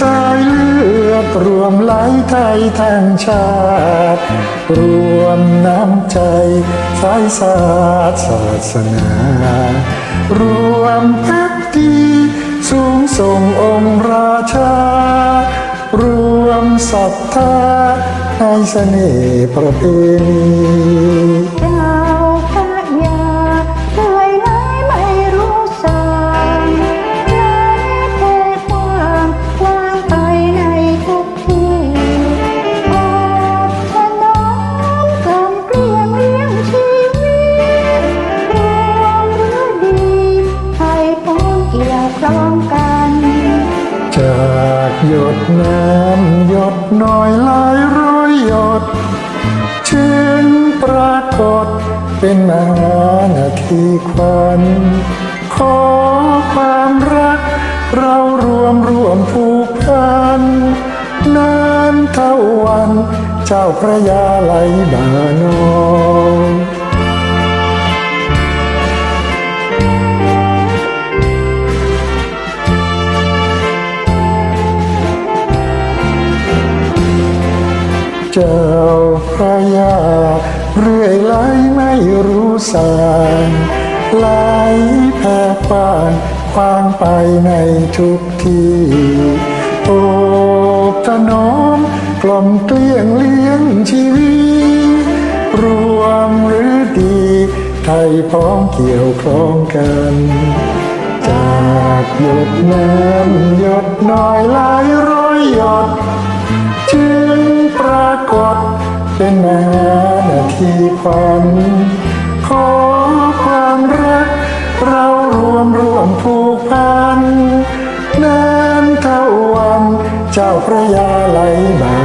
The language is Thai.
สายเลือดรวมไหลไทยทั้งชาติ รวมน้ำใจสายศาสตร์ศาสนา รวมพักดีสูงส่งองค์ราชา รวมศรัทธาในเสน่ห์ประเพณี จากหยดน้ำหยดน้อยหลายร้อยหยดชื่นปรากฏเป็นนานาทีควันขอความรัก เรารวมรวมผูกพันนานเท่าวัน เจ้าพระยาไหลบานอง เจ้าพระยา เรื่อยไหลไม่รู้สางไหลแผ่ปานฟางไปในทุกที่โอบถนอมกล่อมเกลี้ยงเลี้ยงชีวิตรวมหรือดี ไทยพ้องเกี่ยวคล้องกัน จากหยดน้ำหยดน้อยหลายร้อยหยดจึงปรากฏ เป็นนานาทีฝัน ขอความรัก เรารวมรวมผูกพันนานเท่าวัน เจ้าพระยาไหลบา